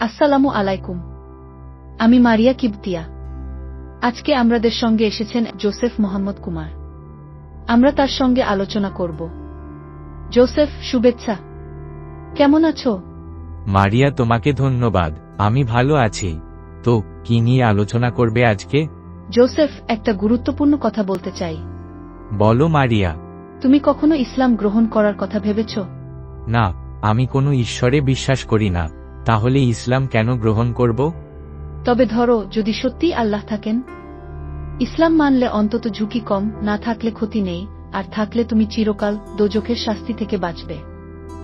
আসসালামু আলাইকুম। আমি মারিয়া কিবতিয়া। আজকে আমাদের সঙ্গে এসেছেন জোসেফ মোহাম্মদ কুমার। আমরা তার সঙ্গে আলোচনা করব। জোসেফ শুভেচ্ছা। কেমন আছো? মারিয়া তোমাকে ধন্যবাদ। আমি ভালো আছি। তো কি নিয়ে আলোচনা করবে আজকে? জোসেফ একটা গুরুত্বপূর্ণ কথা বলতে চাই। বলো মারিয়া। তুমি কখনো ইসলাম গ্রহণ করার কথা ভেবেছ? না আমি কোনো ঈশ্বরে বিশ্বাস করি না। তাহলে ইসলাম কেন গ্রহণ করব? তবে ধরো যদি সত্যিই আল্লাহ থাকেন। ইসলাম মানলে অন্তত ঝুঁকি কম না থাকলে ক্ষতি নেই আর থাকলে তুমি চিরকাল দোজখের শাস্তি থেকে বাঁচবে।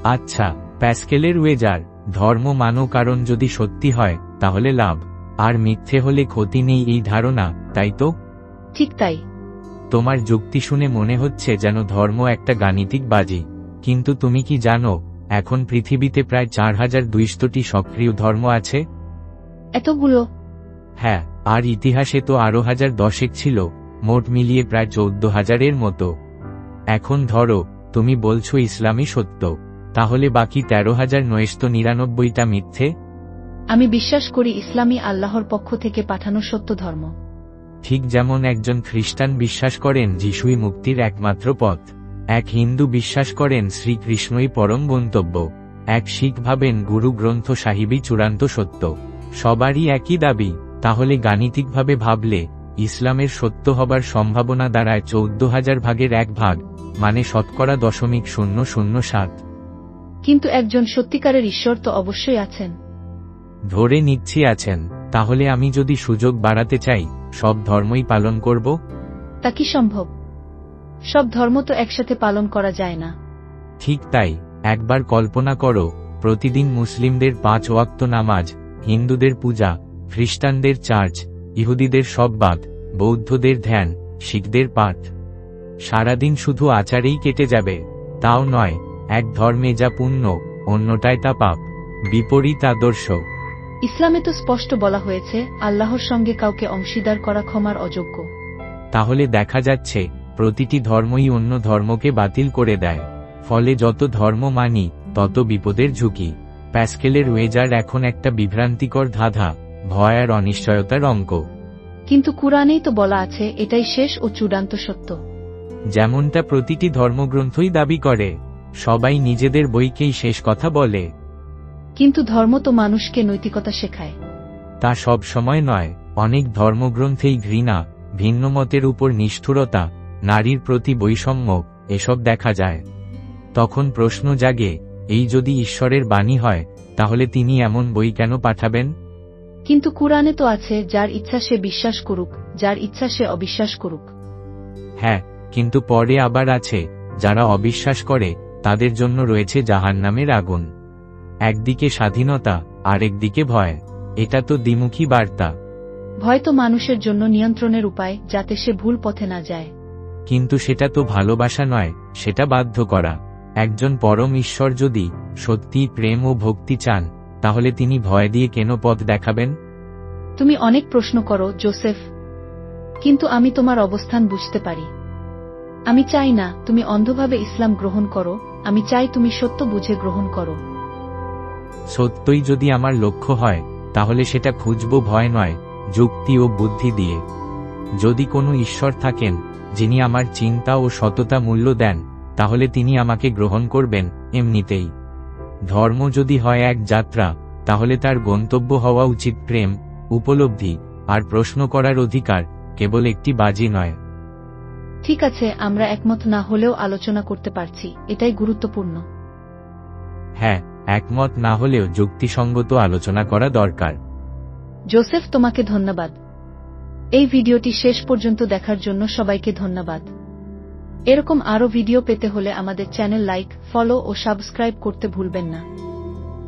আচ্ছা প্যাসকেলের ওয়েজার ধর্ম মানো কারণ যদি সত্যি হয় তাহলে লাভ। আর মিথ্যে হলে ক্ষতি নেই এই ধারণা তাই তো? ঠিক তাই। তোমার যুক্তি শুনে মনে হচ্ছে যেন ধর্ম একটা গাণিতিক বাজি। কিন্তু তুমি কি জানো এখন পৃথিবীতে প্রায় চার হাজার দুইশটি সক্রিয় ধর্ম আছে। এতগুলো? হ্যাঁ আর ইতিহাসে তো আরও হাজার দশেক ছিল মোট মিলিয়ে প্রায় চৌদ্দ হাজারের মতো। এখন ধরো তুমি বলছো ইসলামই সত্য তাহলে বাকি তেরো হাজার নয়শত নিরানব্বইটা মিথ্যে? আমি বিশ্বাস করি ইসলামী আল্লাহর পক্ষ থেকে পাঠানো সত্য ধর্ম। ঠিক যেমন একজন খ্রিস্টান বিশ্বাস করেন যিশুই মুক্তির একমাত্র পথ। এক হিন্দু বিশ্বাস করেন শ্রীকৃষ্ণই পরম গন্তব্য। এক শিখ ভাবেন গুরু গ্রন্থ সাহিবই চূড়ান্ত সত্য। সবারই একই দাবি তাহলে গাণিতিকভাবে ভাবলে ইসলামের সত্য হবার সম্ভাবনা দাঁড়ায় চৌদ্দ হাজার ভাগের এক ভাগ মানে শতকরা দশমিক শূন্য শূন্য সাত। কিন্তু একজন সত্যিকারের ঈশ্বর তো অবশ্যই আছেন। ধরে নিচ্ছি আছেন তাহলে আমি যদি সুযোগ বাড়াতে চাই সব ধর্মই পালন করব? তা কি সম্ভব? সব ধর্ম তো একসাথে পালন করা যায় না। ঠিক তাই একবার কল্পনা করো প্রতিদিন মুসলিমদের পাঁচ ওয়াক্ত নামাজ হিন্দুদের পূজা খ্রিস্টানদের চার্চ ইহুদিদের সববাদ বৌদ্ধদের ধ্যান শিখদের পাঠ। সারাদিন শুধু আচারেই কেটে যাবে তাও নয় এক ধর্মে যা পুণ্য অন্যটায় তা পাপ বিপরীত আদর্শ। ইসলামে তো স্পষ্ট বলা হয়েছে আল্লাহর সঙ্গে কাউকে অংশীদার করা ক্ষমার অযোগ্য। তাহলে দেখা যাচ্ছে প্রতিটি ধর্মই অন্য ধর্মকে বাতিল করে দেয়। ফলে যত ধর্ম মানি তত বিপদের ঝুঁকি। প্যাসকেলের ওয়েজার এখন একটা বিভ্রান্তিকর ধাঁধা ভয় আর অনিশ্চয়তার অঙ্ক। কিন্তু কুরআনেই তো বলা আছে এটাই শেষ ও চূড়ান্ত সত্য। যেমনটা প্রতিটি ধর্মগ্রন্থই দাবি করে সবাই নিজেদের বইকেই শেষ কথা বলে। কিন্তু ধর্ম তো মানুষকে নৈতিকতা শেখায়। তা সব সময় নয় অনেক ধর্মগ্রন্থেই ঘৃণা ভিন্নমতের উপর নিষ্ঠুরতা নারীর প্রতি বৈষম্য এসব দেখা যায়। তখন প্রশ্ন জাগে এই যদি ঈশ্বরের বাণী হয় তাহলে তিনি এমন বই কেন পাঠাবেন? কিন্তু কুরআনে তো আছে যার ইচ্ছা সে বিশ্বাস করুক যার ইচ্ছা সে অবিশ্বাস করুক। হ্যাঁ কিন্তু পরে আবার আছে যারা অবিশ্বাস করে তাদের জন্য রয়েছে জাহান নামের আগুন। একদিকে স্বাধীনতা আরেকদিকে ভয়। এটা তো দ্বিমুখী বার্তা। ভয় তো মানুষের জন্য নিয়ন্ত্রণের উপায় যাতে সে ভুল পথে না যায়। কিন্তু সেটা তো ভালোবাসা নয় সেটা বাধ্য করা। একজন পরম ঈশ্বর যদি সত্যি প্রেম ও ভক্তি চান তাহলে তিনি ভয় দিয়ে কেন পথ দেখাবেন? তুমি অনেক প্রশ্ন করো জোসেফ। কিন্তু আমি তোমার অবস্থান বুঝতে পারি। আমি চাই না তুমি অন্ধভাবে ইসলাম গ্রহণ করো আমি চাই তুমি সত্য বুঝে গ্রহণ করো। সত্যই যদি আমার লক্ষ্য হয় তাহলে সেটা খুঁজব ভয় নয় যুক্তি ও বুদ্ধি দিয়ে। যদি কোনো ঈশ্বর থাকেন যিনি আমার চিন্তা ও সততা মূল্য দেন তাহলে তিনি আমাকে গ্রহণ করবেন এমনিতেই। ধর্ম যদি হয় এক যাত্রা তাহলে তার গন্তব্য হওয়া উচিত প্রেম উপলব্ধি আর প্রশ্ন করার অধিকার কেবল একটি বাজি নয়। ঠিক আছে আমরা একমত না হলেও আলোচনা করতে পারছি এটাই গুরুত্বপূর্ণ। হ্যাঁ একমত না হলেও যুক্তিসঙ্গত আলোচনা করা দরকার। জোসেফ তোমাকে ধন্যবাদ। এই ভিডিওটি শেষ পর্যন্ত দেখার জন্য সবাইকে ধন্যবাদ। এরকম আরও ভিডিও পেতে হলে আমাদের চ্যানেল লাইক, ফলো ও সাবস্ক্রাইব করতে ভুলবেন না।